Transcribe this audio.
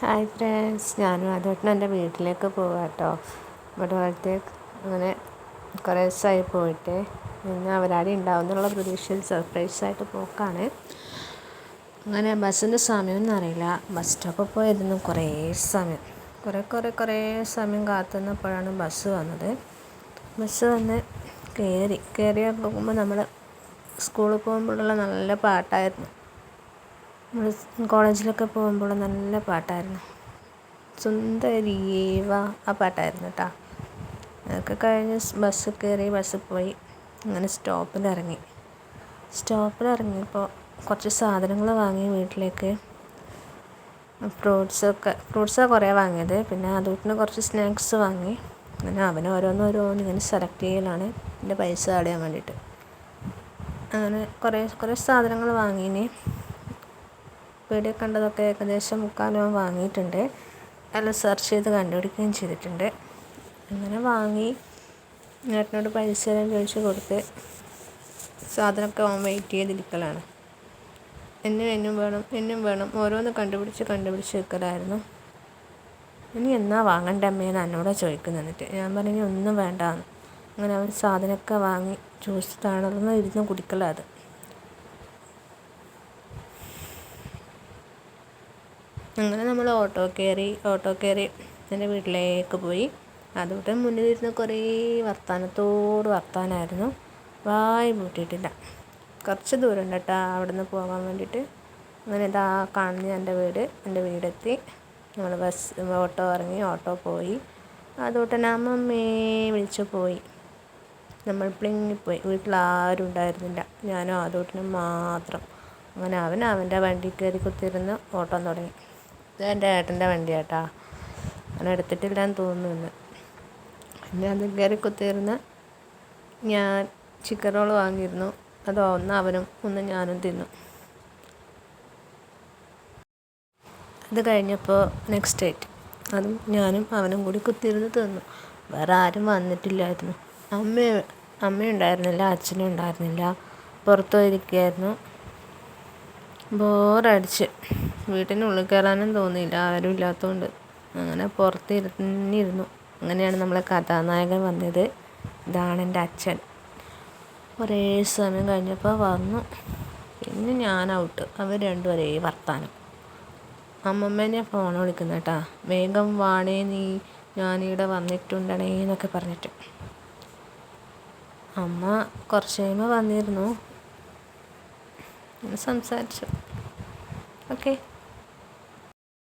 Hi friends ഞാനും അതോട്ടും എന്റെ വീട്ടിലേക്ക് പോവാം കേട്ടോ ഇവിടെ പോലത്തെ അങ്ങനെ കുറേ ദിവസമായി പോയിട്ട് പിന്നെ അവരാടെ ഉണ്ടാവും എന്നുള്ള പ്രതീക്ഷയിൽ സർപ്രൈസായിട്ട് പോക്കാണ്. അങ്ങനെ ബസ്സിന്റെ സമയമൊന്നും അറിയില്ല. ബസ് സ്റ്റോപ്പിൽ പോയിരുന്നു കുറേ സമയം. കുറേ കുറേ കുറേ സമയം കാത്തുനിന്നപ്പോഴാണ് ബസ് വന്നത്. ബസ് വന്ന് കയറി. കയറി നോക്കുമ്പോൾ നമ്മൾ സ്കൂളിൽ പോകുമ്പോഴുള്ള നല്ല പാട്ടായിരുന്നു. നമ്മൾ കോളേജിലൊക്കെ പോകുമ്പോൾ നല്ല പാട്ടായിരുന്നു. സുന്ദരീവ ആ പാട്ടായിരുന്നു കേട്ടോ അതൊക്കെ കഴിഞ്ഞ് ബസ് കയറി ബസ് പോയി. അങ്ങനെ സ്റ്റോപ്പിൽ ഇറങ്ങിയപ്പോൾ കുറച്ച് സാധനങ്ങൾ വാങ്ങി വീട്ടിലേക്ക്. ഫ്രൂട്ട്സൊക്കെ ഫ്രൂട്ട്സാണ് കുറേ വാങ്ങിയത്. പിന്നെ അതുപോലെ കുറച്ച് സ്നാക്സ് വാങ്ങി. അങ്ങനെ അവന് ഓരോന്നോരോന്ന് ഇങ്ങനെ സെലക്ട് ചെയ്യലാണ്. എന്റെ പൈസ അടയാൻ വേണ്ടിയിട്ട്. അങ്ങനെ കുറേ കുറേ സാധനങ്ങൾ വാങ്ങിയിന് വീഡിയോ കണ്ടതൊക്കെ ഏകദേശം മുക്കാലും വാങ്ങിയിട്ടുണ്ട്. എല്ലാം സെർച്ച് ചെയ്ത് കണ്ടുപിടിക്കുകയും ചെയ്തിട്ടുണ്ട്. അങ്ങനെ വാങ്ങി. ഏട്ടനോട് പൈസ എല്ലാം ചോദിച്ച് കൊടുത്ത് സാധനമൊക്കെ അവൻ വെയിറ്റ് ചെയ്തിരിക്കലാണ്. എന്നും എന്നും വേണം എന്നും വേണം. ഓരോന്ന് കണ്ടുപിടിച്ച് കണ്ടുപിടിച്ച് വെക്കലായിരുന്നു ഇനി എന്നാ വാങ്ങണ്ട അമ്മയെന്ന് എന്നോട് ചോദിക്കുന്നു എന്നിട്ട്. ഞാൻ പറഞ്ഞു ഒന്നും വേണ്ട അങ്ങനെ അവൻ സാധനമൊക്കെ വാങ്ങി. ജ്യൂസ് തണർന്ന് ഇരുന്ന് കുടിക്കലാണ് അങ്ങനെ നമ്മൾ ഓട്ടോ കയറി ഓട്ടോ കയറി എന്റെ വീട്ടിലേക്ക് പോയി. അതുകൊണ്ട് മുന്നിലിരുന്ന് കുറേ വർത്തമാനത്തോട് വർത്തമാനമായിരുന്നു വായി പൂട്ടിയിട്ടില്ല. കുറച്ച് ദൂരം ഉണ്ട് കേട്ടോ അവിടെ നിന്ന് പോകാൻ വേണ്ടിയിട്ട്. അങ്ങനെ ഇതാ കാണുന്ന എന്റെ വീട്. എന്റെ വീടെത്തി. നമ്മൾ ബസ് ഓട്ടോ ഇറങ്ങി ഓട്ടോ പോയി. അതുകൊണ്ട് തന്നെ അമ്മമ്മേ വിളിച്ചു പോയി. നമ്മൾ പ്ലിങ്ങിപ്പോയി വീട്ടിൽ ആരും ഉണ്ടായിരുന്നില്ല. ഞാനും അതോട്ടിനും മാത്രം. അങ്ങനെ അവൻ അവന്റെ വണ്ടി കയറി കുത്തിയിരുന്ന് ഓട്ടം തുടങ്ങി. ഇത് എന്റെ ഏട്ടന്റെ വണ്ടിയാട്ടാ. ഞാൻ എടുത്തിട്ടില്ലാന്ന് തോന്നുന്നു പിന്നെ അത് കയറി കുത്തിയിരുന്ന് ഞാൻ ചിക്കൻ റോൾ വാങ്ങിയിരുന്നു. അത് ഒന്ന് അവനും ഒന്ന് ഞാനും തിന്നു. അത് കഴിഞ്ഞപ്പോൾ നെക്സ്റ്റ് ഡേറ്റ് അതും ഞാനും അവനും കൂടി കുത്തിയിരുന്ന് തിന്നു. വേറെ ആരും വന്നിട്ടില്ലായിരുന്നു. അമ്മ അമ്മയുണ്ടായിരുന്നില്ല അച്ഛനും ഉണ്ടായിരുന്നില്ല. പുറത്തു പോയിരിക്കുകയായിരുന്നു ബോറടിച്ച്. വീട്ടിനുള്ളിൽ കയറാനും തോന്നിയില്ല. ആരും ഇല്ലാത്തതുകൊണ്ട് അങ്ങനെ പുറത്തിരുന്നിരുന്നു. അങ്ങനെയാണ് നമ്മളെ കഥാനായകൻ വന്നത്. ഇതാണ് എന്റെ അച്ഛൻ. കുറേ സമയം കഴിഞ്ഞപ്പോൾ വന്നു. പിന്നെ ഞാൻ ഔട്ട്. അവർ രണ്ടും ഒരേ വർത്താനം. അമ്മമ്മേനെ ഫോൺ വിളിക്കുന്ന കേട്ടാ. വേഗം വാണേ നീ. ഞാനിവിടെ വന്നിട്ടുണ്ടണേ എന്നൊക്കെ പറഞ്ഞിട്ട്. അമ്മ കുറച്ച് കഴിയുമ്പോൾ വന്നിരുന്നു. സംസാരിച്ചു ഓക്കെ